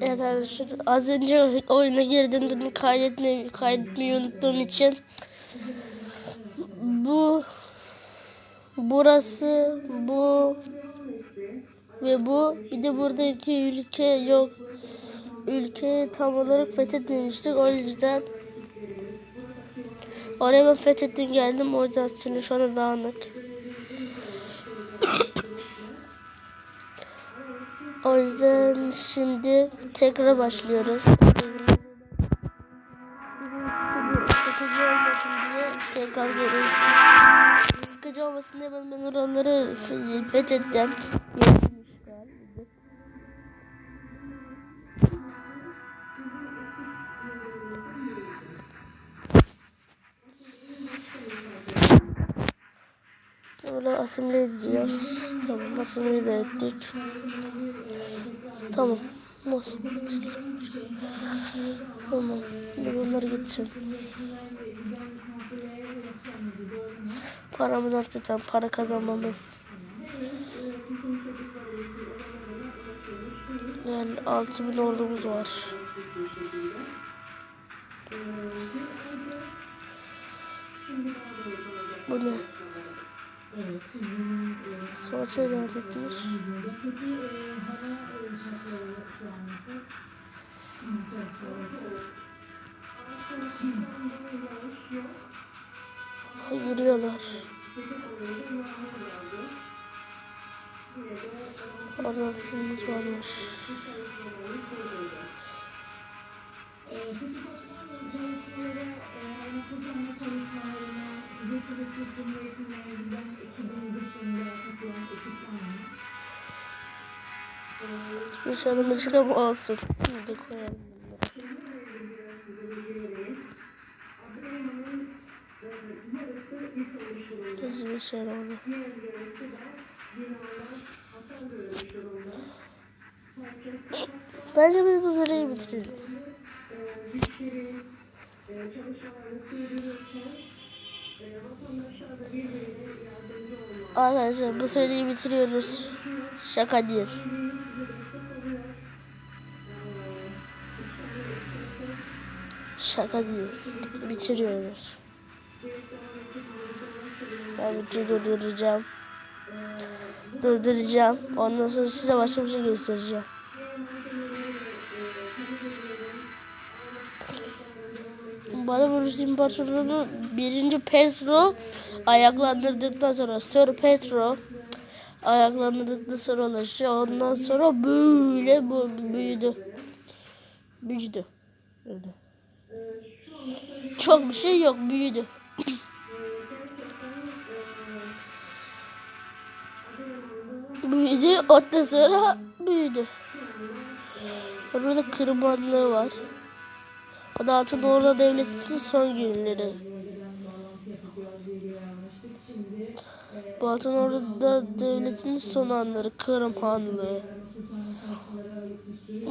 Evet arkadaşlar az önce oyuna girdim dedim kaydetmeyi, kaydetmeyi unuttuğum için. Bu burası bu ve bu. Bir de burada iki ülke yok. Ülkeyi tam olarak fethetmemiştik o yüzden oraya ben fethettim geldim. O yüzden şu anda dağınık O yüzden şimdi tekrar başlıyoruz. Sıkıcı olmasın diye tekrar geliyoruz. Sıkıcı olmasın diye ben, ben oraları fethettim. Böyle asimile edeceğiz. Tamam asimile ettik. Tamam. Nasıl? Tamam. Bunlar gitsin. Paramız artacak. Para kazanmamız. Yani 6000 ordumuz var. Bu ne? Savaş ilan etmiş. Ay, Giriyorlar. Arasımız varmış. çalışmalara, e, kurtarma çalışmalarına Cumhuriyet Cumhuriyeti'nden giden ekibin dışında katılan ekipler var. Bir şöyle çıkam olsun. Hadi koyalım. Düz bir şey oldu. Bence biz bu süreyi bitirelim. Arkadaşlar bu seriyi bitiriyoruz. Şaka değil. Şaka değil. Bitiriyoruz. Ben videoyu durduracağım. Durduracağım. Ondan sonra size başka bir şey göstereceğim. Bana Rus İmparatorluğu'nu birinci Petro ayaklandırdıktan sonra Sir Petro ayaklandırdıktan sonra ulaşıyor. Ondan sonra böyle büyüdü. Büyüdü. Öyle. Çok bir şey yok büyüdü. büyüdü. Ondan sonra büyüdü. Burada kırmanlığı var. O da Altın Orda Devleti'nin son günleri. Bu Altın Orda Devleti'nin son anları. Kırım Hanlığı.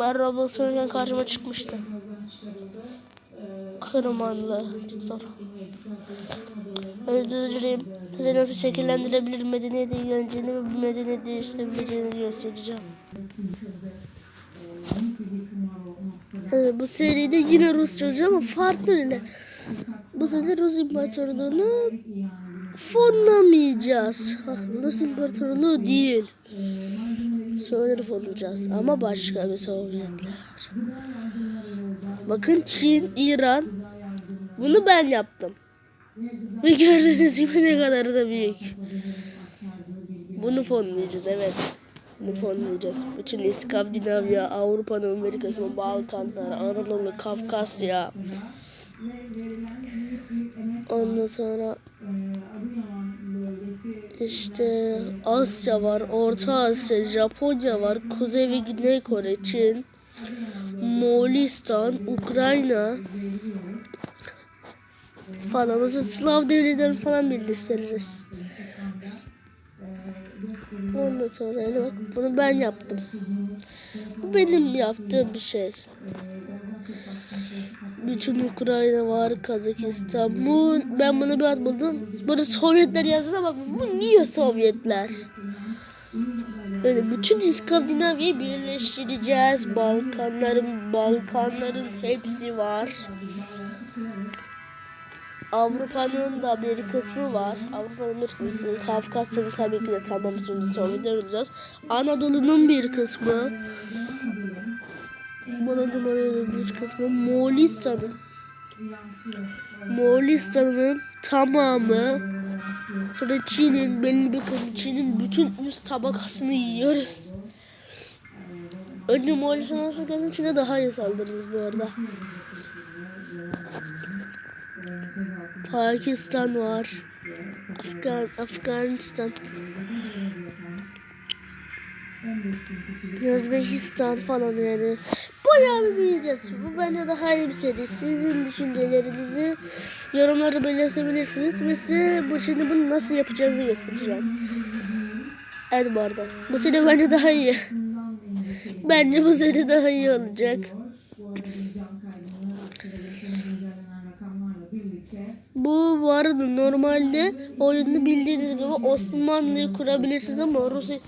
Ben Roblox karşıma çıkmıştı. Kırım Hanlığı. TikTok. Öldüreceğim. Size nasıl şekillendirebilir medeniyet ilgileneceğini ve medeniyet değiştirebileceğini göstereceğim. Evet, bu seride yine Rusça olacak ama farklı yine. Bu sene Rus İmparatorluğu'nu fonlamayacağız. Ah, Rus İmparatorluğu değil. Sovyetleri fonlayacağız ama başka bir Sovyetler. Bakın Çin, İran. Bunu ben yaptım. Ve gördüğünüz gibi ne kadar da büyük. Bunu fonlayacağız evet. Bunu fonlayacağız. Bütün İskandinavya, Avrupa'nın kısmı, Balkanlar, Anadolu, Kafkasya. Ondan sonra işte Asya var, Orta Asya, Japonya var, Kuzey ve Güney Kore, Çin, Moğolistan, Ukrayna falan. Mesela Slav devletlerini falan birleştiririz. Ondan sonra yani bak bunu ben yaptım. Bu benim yaptığım bir şey. Bütün Ukrayna var, Kazakistan. Bu ben bunu bir ad buldum. Burada Sovyetler yazdı ama bu niye Sovyetler? Böyle bütün İskandinavya'yı birleştireceğiz. Balkanların Balkanların hepsi var. Avrupa'nın da bir kısmı var. Avrupa'nın bir kısmı. Kafkasya'nın tabii ki de tamamını Sovyetler olacağız. Anadolu'nun bir kısmı. Anadolu'nun bir kısmı. Moğolistan'ın Moğolistan'ın tamamı sonra Çin'in belli bir kısmı Çin'in bütün üst tabakasını yiyoruz. Önce Moğolistan olsa gelsin Çin'e daha iyi saldırırız bu arada. Pakistan var. Afgan, Afganistan. Özbekistan falan yani. Bayağı bir büyüyeceğiz. Bu bence daha iyi bir seri. Sizin düşüncelerinizi yorumlara belirtebilirsiniz. Ve size bu şimdi bunu nasıl yapacağınızı göstereceğim. Evet bu arada. Bu seri bence daha iyi. Bence bu seri daha iyi olacak. Bu arada normalde oyunu bildiğiniz gibi Osmanlı'yı kurabilirsiniz ama Rusya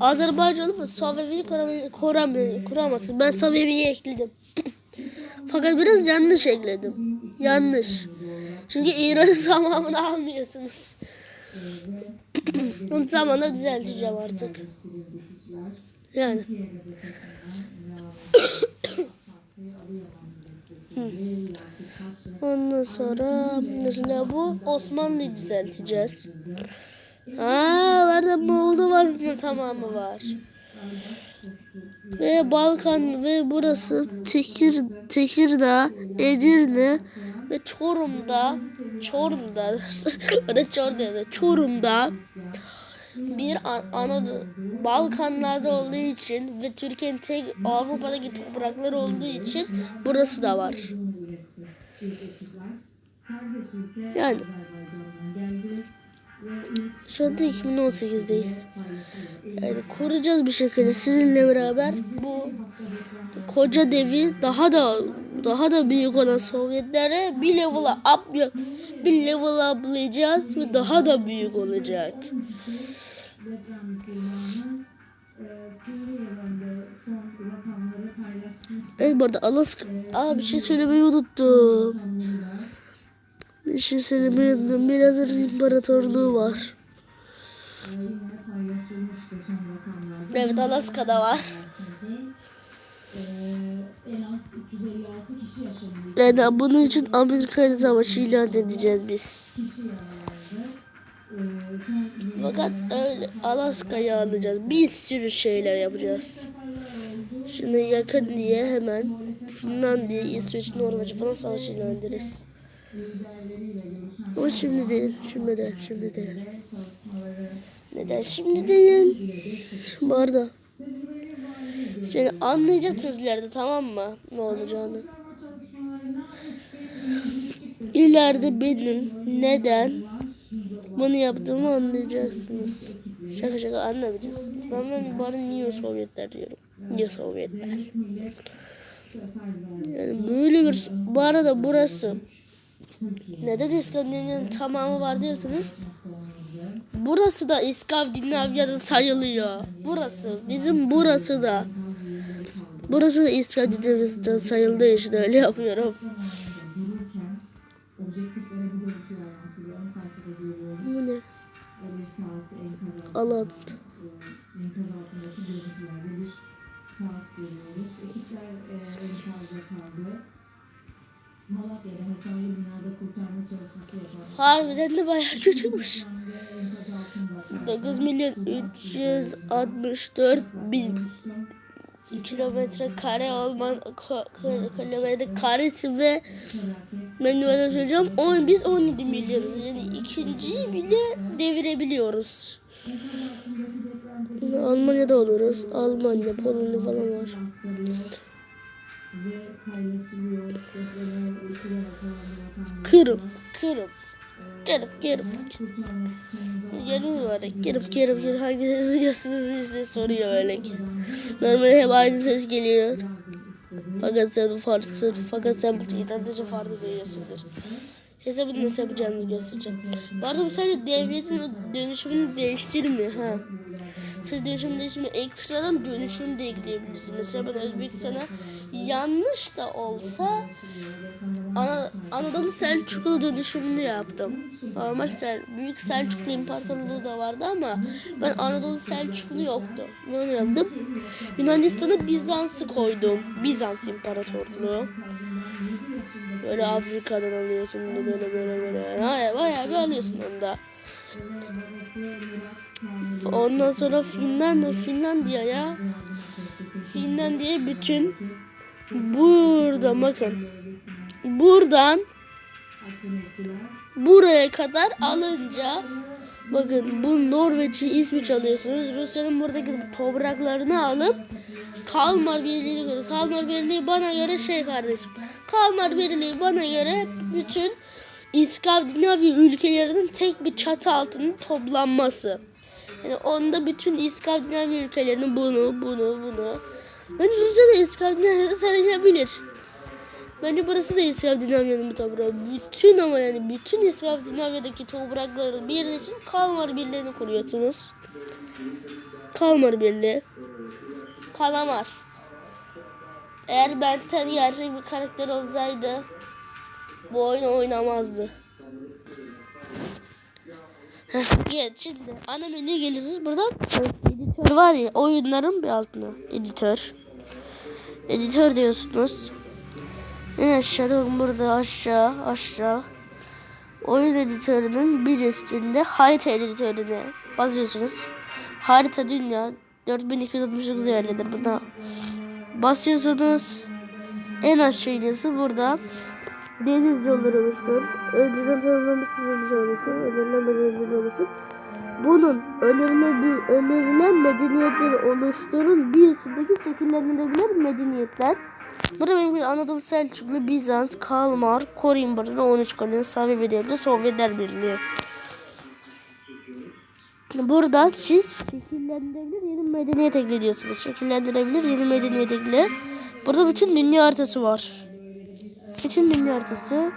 Azerbaycan'ı Sovyevi'yi kuram- kuramıyor, kuramazsın. Ben Sovyevi'yi ekledim. Fakat biraz yanlış ekledim. Yanlış. Çünkü İran'ın tamamını almıyorsunuz. Onu zamanla düzelteceğim artık. Yani. Hı. Ondan sonra mesela bu Osmanlı'yı düzelteceğiz. Aa, nerede Moldova'nın tamamı var. Ve Balkan ve burası Tekir, Tekirdağ, Edirne ve Çorum'da Çorum'da o da Çorum'da Çorum'da bir An- Anadolu Balkanlarda olduğu için ve Türkiye'nin tek Avrupa'daki toprakları olduğu için burası da var. Yani şu anda 2018'deyiz. Yani kuracağız bir şekilde sizinle beraber bu koca devi daha da daha da büyük olan Sovyetlere bir level up bir level uplayacağız ve daha da büyük olacak. Evet bu arada Alaska... Aa bir şey söylemeyi unuttum. Söylemeyi unuttum. Birazır İmparatorluğu var. Evet Alaska'da var. Yani bunun için Amerika ile savaşı ilan edeceğiz biz. Fakat öyle Alaska'yı alacağız. Bir sürü şeyler yapacağız. Şimdi yakın diye hemen Finlandiya, İsveç, Norveç falan savaş ilan ederiz. Ama şimdi değil, şimdi değil, şimdi değil. Neden şimdi değil? Bu arada seni anlayacaksınız ileride tamam mı? Ne olacağını. İleride benim neden bunu yaptığımı anlayacaksınız. Şaka şaka anlamayacaksınız. Ben, bana niye Sovyetler diyorum. Niye Sovyetler? Yani böyle bir... Bu arada burası neden İskandinavya'nın tamamı var diyorsunuz? Burası da İskandinavya'da sayılıyor. Burası. Bizim burası da. Burası da İskandinavya'da sayıldığı için öyle yapıyorum. Bu ne? Alan. Harbiden de bayağı küçükmüş. 9 milyon 364 bin kilometre kare olman kilometre karesi ve ben böyle söyleyeceğim 10 biz 17 milyonuz yani ikinciyi bile devirebiliyoruz. Almanya'da oluruz. Almanya, Polonya falan var. Kırım, Kırım. Kırım, Kırım. Yarım var. Kırım, Kırım, Kırım. Hangi sesi gösteririz size soruyor öyle. Normalde hep aynı ses geliyor. Fakat sen farklı, fakat sen bu İtalyanca farklı duyuyorsundur. Hesabını nasıl yapacağınızı göstereceğim. Bu arada bu sadece devletin dönüşümünü değiştirmiyor ha. Sır dönüşümde şimdi ekstradan dönüşüm de ekleyebilirsin. Mesela ben Özbekistan'a yanlış da olsa Ana, Anadolu Selçuklu dönüşümünü yaptım. Ama Sel, Büyük Selçuklu İmparatorluğu da vardı ama ben Anadolu Selçuklu yoktu. Bunu yaptım. Yunanistan'a Bizans'ı koydum. Bizans İmparatorluğu. Böyle Afrika'dan alıyorsun böyle böyle böyle. Alıyorsun onu da. Ondan sonra Finlandiya, Finlandiya'ya Finlandiya bütün burada bakın buradan buraya kadar alınca bakın bu Norveç'i İsveç alıyorsunuz. Rusya'nın buradaki topraklarını alıp Kalmar Birliği göre Kalmar Birliği bana göre şey kardeşim. Kalmar Birliği bana göre bütün İskandinavya ülkelerinin tek bir çatı altında toplanması. Yani onda bütün İskandinavya ülkelerinin bunu, bunu, bunu. Bence Rusya da İskandinavya'da sayılabilir. Bence burası da İskandinavya'nın bir toprağı. Bütün ama yani bütün İskandinavya'daki toprakları birleşip Kalmar Birliği'ni kuruyorsunuz. Kalmar Birliği. Kalamar. Eğer Benten gerçek bir karakter olsaydı bu oyunu oynamazdı. Geç şimdi ana menüye geliyorsunuz buradan? Editör. Var ya oyunların bir altına. Editör. Editör diyorsunuz. En aşağıda bakın burada aşağı aşağı. Oyun editörünün bir üstünde harita editörüne basıyorsunuz. Harita dünya 4269 yerlidir buna. Basıyorsunuz. En aşağı iniyorsun burada deniz yolları oluştur. Önceden tanımlamış deniz yolları, önerilen oluştur. Bunun önerilen, önerilen medeniyetleri oluşturun bir üstündeki şekillendirilebilir medeniyetler. Burada benim Anadolu Selçuklu, Bizans, Kalmar, Kore İmparatorluğu, 13 koloni, Savi Devleti, Sovyetler Birliği. Burada siz şekillendirebilir yeni medeniyet ekliyorsunuz. Şekillendirebilir yeni medeniyet ekle. Burada bütün dünya haritası var. Bütün dünya haritası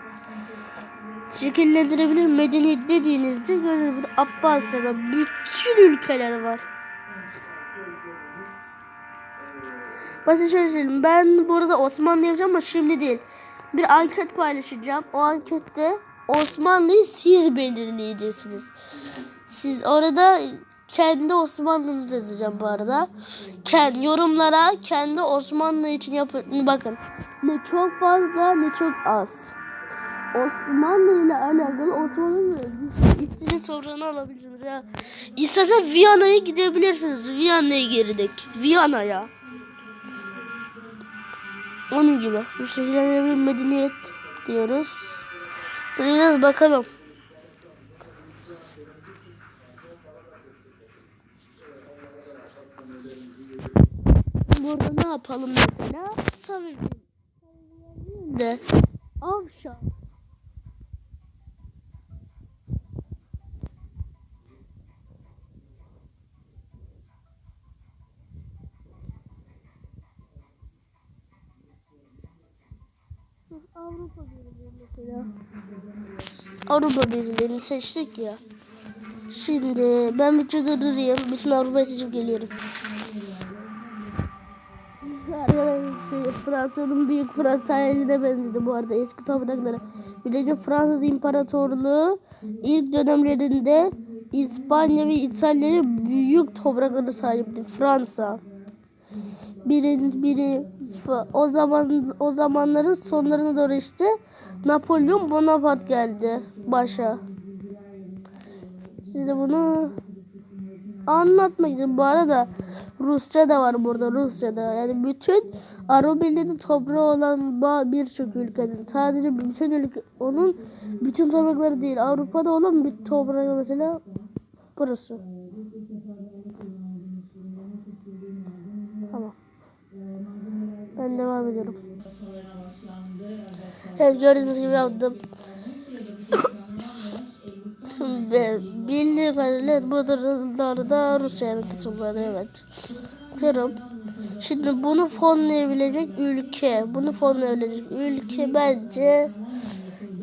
şekillendirebilir medeniyet dediğinizde görürsünüz var. Bütün ülkeler var. Basit şöyle söyleyeyim. Ben burada Osmanlı yapacağım ama şimdi değil. Bir anket paylaşacağım. O ankette Osmanlı'yı siz belirleyeceksiniz. Siz orada kendi Osmanlı'nızı yazacağım bu arada. Kendi yorumlara kendi Osmanlı için yapın. Bakın ne çok fazla ne çok az. Osmanlı ile alakalı Osmanlı'nın istediğiniz toprağını alabilirsiniz. Ya. İstersen Viyana'ya gidebilirsiniz. Viyana'ya girdik. Viyana'ya. Onun gibi. Bu şekilde bir medeniyet diyoruz. Hadi biraz bakalım. Burada ne yapalım mesela? Samimi. De Avşar. Avrupa Birliği mesela. Avrupa Birliği'ni seçtik ya. Şimdi ben bir durayım. Bütün Avrupa'yı seçip geliyorum. Arkadaşlar Fransa'nın büyük Fransa eline benzedi bu arada eski toprakları. Birleşik Fransız İmparatorluğu ilk dönemlerinde İspanya ve İtalya'ya büyük topraklara sahipti. Fransa. Biri, biri o zaman o zamanların sonlarına doğru işte Napolyon Bonaparte geldi başa. Size bunu anlatmak için bu arada Rusya da var burada Rusya'da. Yani bütün Birliği'nin toprağı olan birçok ülkenin sadece bütün ülke onun bütün toprakları değil Avrupa'da olan bir toprağı mesela burası. Tamam. Ben devam ediyorum. Evet gördüğünüz gibi yaptım. Bildiğim kadarıyla bu durumlarda Rusya'nın kısımları evet. Bakıyorum. Şimdi bunu fonlayabilecek ülke, bunu fonlayabilecek ülke bence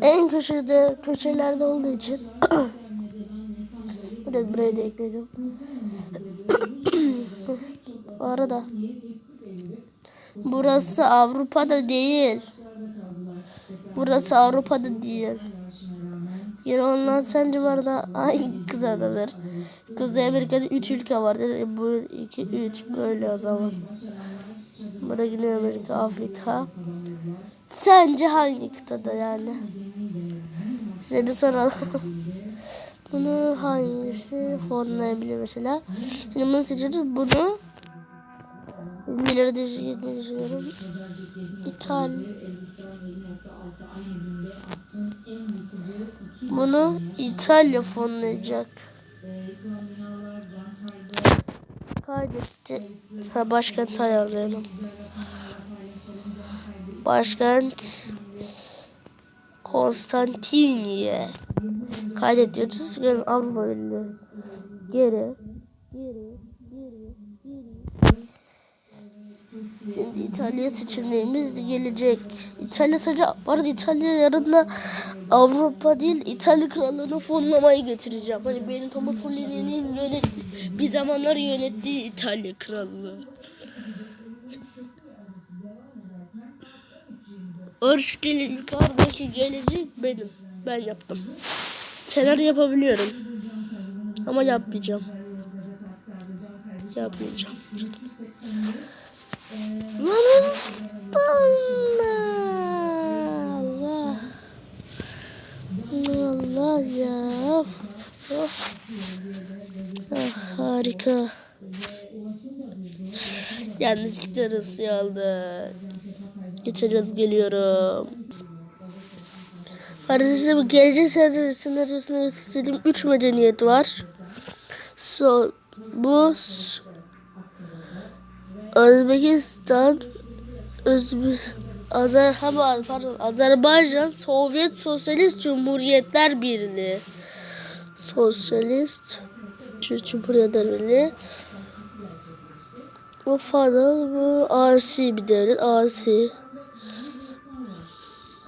en köşede köşelerde olduğu için buraya, buraya da ekledim. arada. Burası Avrupa'da değil. Burası Avrupa'da değil. Yine onlar sence var da hangi kıtadadır? Kuzey Amerika'da 3 ülke var. E, Bu 2 3 böyle o zaman. Bu da Güney Amerika, Afrika. Sence hangi kıtada yani? Size bir soralım. Bunu hangisi fonlayabilir mesela? Şimdi bunu seçiyoruz. Bunu bir lira gitmeyi düşünüyorum. İtalya. Bunu İtalya fonlayacak. Kaydetti. Ha başkent ayarlayalım. Başkent Konstantiniye. Kaydet diyoruz. Gel Avrupa Birliği. Geri. Geri. Geri. Şimdi İtalya seçeneğimiz gelecek. İtalya sadece arada İtalya yarın da Avrupa değil İtalya krallığını fonlamayı getireceğim. Hani benim Thomas Folini'nin yönet bir zamanlar yönettiği İtalya krallığı. Örş gelin yukarıdaki gelecek benim. Ben yaptım. Senaryo yapabiliyorum. Ama yapmayacağım. Yapmayacağım. Allah. Allah ya. Harika. Yanlışlıkla Rusya aldı. Geçeriyorum geliyorum. Arkadaşlar bu gelecek senaryo- senaryosunu göstereyim. Üç medeniyet var. So, bu Özbekistan, Özbek, Azer, ha, pardon, Azerbaycan Sovyet Sosyalist Cumhuriyetler Birliği. Sosyalist Cumhuriyetler Birliği. Bu falan bu asi bir devlet. Asi.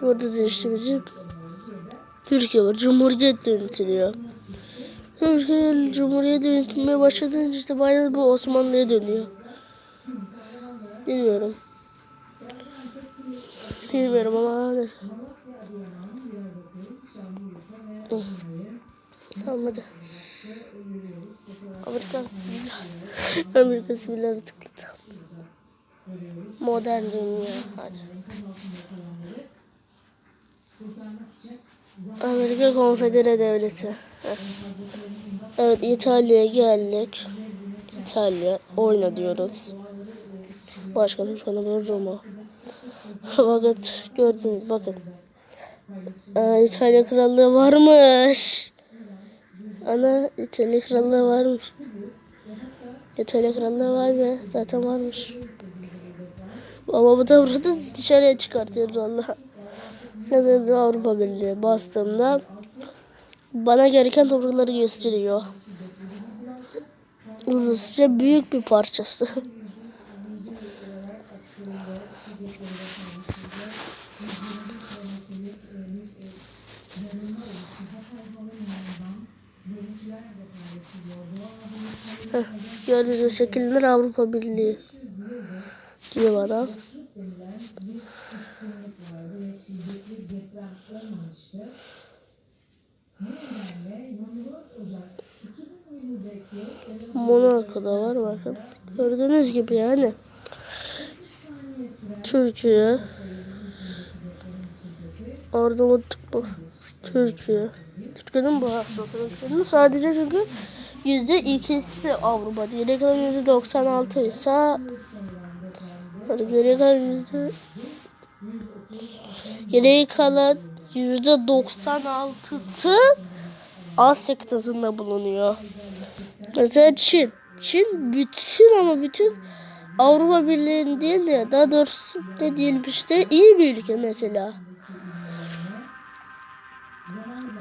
Burada da işte bizim Türkiye var. Cumhuriyet yönetiliyor. Türkiye Cumhuriyet yönetilmeye başladığında işte bayağı bu Osmanlı'ya dönüyor. Bilmiyorum. Bilmiyorum ama neyse. Hı. Tamam hadi. Amerika Siviller. Amerika Siviller'e tıkladım. Modern dünya. Hadi. Amerika Konfedere Devleti. Evet İtalya'ya geldik. İtalya oyna diyoruz. Başkanım şu anda burada Roma. bakın gördünüz bakın. Aa, İtalya Krallığı varmış. Ana İtalya Krallığı varmış. İtalya Krallığı var be. Zaten varmış. Ama bu da burada dışarıya çıkartıyor valla. Ne dedi Avrupa Birliği bastığımda bana gereken toprakları gösteriyor. Rusya büyük bir parçası. Gördüğünüz bu şekiller Avrupa Birliği diyor bana. Monaco'da var bakın. Gördüğünüz gibi yani. Türkiye. Orada unuttuk bu. Türkiye. Türkiye'nin bu hastalıklarının sadece çünkü yüzde ikisi Avrupa. Geri kalan yüzde 96 ise geri kalan yüzde geri kalan yüzde 96'sı Asya kıtasında bulunuyor. Mesela Çin. Çin bütün ama bütün Avrupa Birliği'nin değil de daha doğrusu ne diyelim işte iyi bir ülke mesela.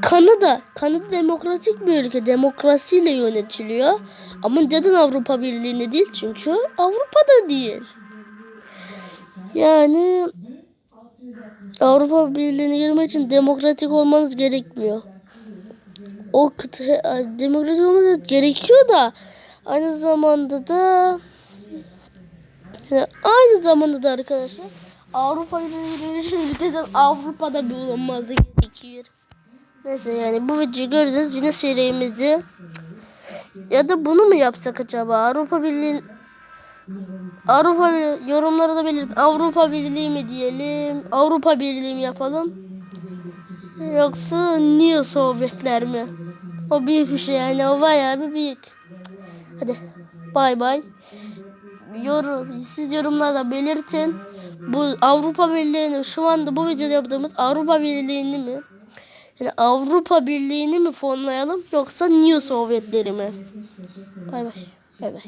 Kanada. Kanada demokratik bir ülke. Demokrasiyle yönetiliyor. Ama neden Avrupa Birliği'nde değil? Çünkü Avrupa'da değil. Yani Avrupa Birliği'ne girmek için demokratik olmanız gerekmiyor. O kıta, demokratik olmanız gerekiyor da aynı zamanda da Yani aynı zamanda da arkadaşlar Avrupa Birliği'nin ülkeden Avrupa'da bulunması gerekiyor. Neyse yani bu videoyu gördünüz yine serimizi. Ya da bunu mu yapsak acaba? Avrupa Birliği Avrupa yorumlara da belirt Avrupa Birliği mi diyelim Avrupa Birliği mi yapalım? Yoksa New Sovyetler mi? O büyük bir şey yani o bayağı bir büyük. Hadi bay bay. Yorum siz yorumlarda belirtin. Bu Avrupa Birliği'ni şu anda bu videoda yaptığımız Avrupa Birliği'ni mi yani Avrupa Birliği'ni mi fonlayalım yoksa New Sovyetleri mi? Bay bay. Bay bay.